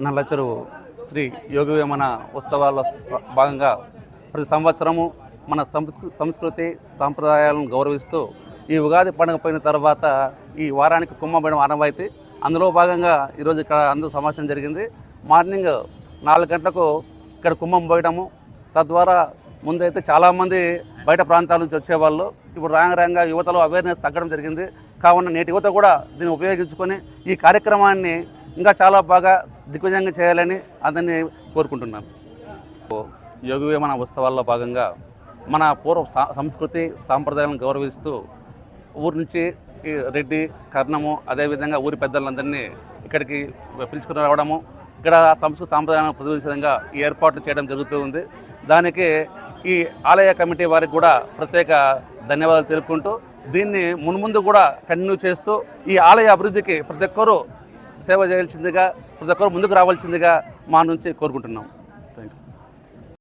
నల్లచెరువు శ్రీ యోగవేమన ఉత్సవాల్లో భాగంగా ప్రతి సంవత్సరము మన సంస్కృతి సాంప్రదాయాలను గౌరవిస్తూ ఈ ఉగాది పండుగ పోయిన తర్వాత ఈ వారానికి కుంభమేడం ఆరంభమైతే అందులో భాగంగా ఈరోజు ఇక్కడ అందరూ సమావేశం జరిగింది. మార్నింగ్ నాలుగు గంటలకు ఇక్కడ కుంభం పోయడము. తద్వారా ముందైతే చాలామంది బయట ప్రాంతాల నుంచి వచ్చేవాళ్ళు. ఇప్పుడు రాంగ రాంగా యువతలో అవేర్నెస్ తగ్గడం జరిగింది. కావున నేటి యువత కూడా దీన్ని ఉపయోగించుకొని ఈ కార్యక్రమాన్ని ఇంకా చాలా బాగా దిగ్విజయంగా చేయాలని అతన్ని కోరుకుంటున్నాను. యోగ వేమన ఉత్సవాల్లో భాగంగా మన పూర్వ సా- సంస్కృతి సాంప్రదాయాలను గౌరవిస్తూ ఊరు నుంచి ఈ రెడ్డి కర్ణము అదేవిధంగా ఊరి పెద్దలందరినీ ఇక్కడికి పిలుచుకుని రావడము ఇక్కడ సంస్కృతి సాంప్రదాయాలను ప్రతిబింబించే విధంగా ఈ ఏర్పాట్లు చేయడం జరుగుతూ ఉంది. దానికి ఈ ఆలయ కమిటీ వారికి కూడా ప్రత్యేక ధన్యవాదాలు తెలుపుకుంటూ దీన్ని మున్ముందు కూడా కంటిన్యూ చేస్తూ ఈ ఆలయ అభివృద్ధికి ప్రతి ఒక్కరూ సేవ చేయాల్సిందిగా ప్రతి ఒక్కరు ముందుకు రావాల్సిందిగా మా నుంచి కోరుకుంటున్నాం.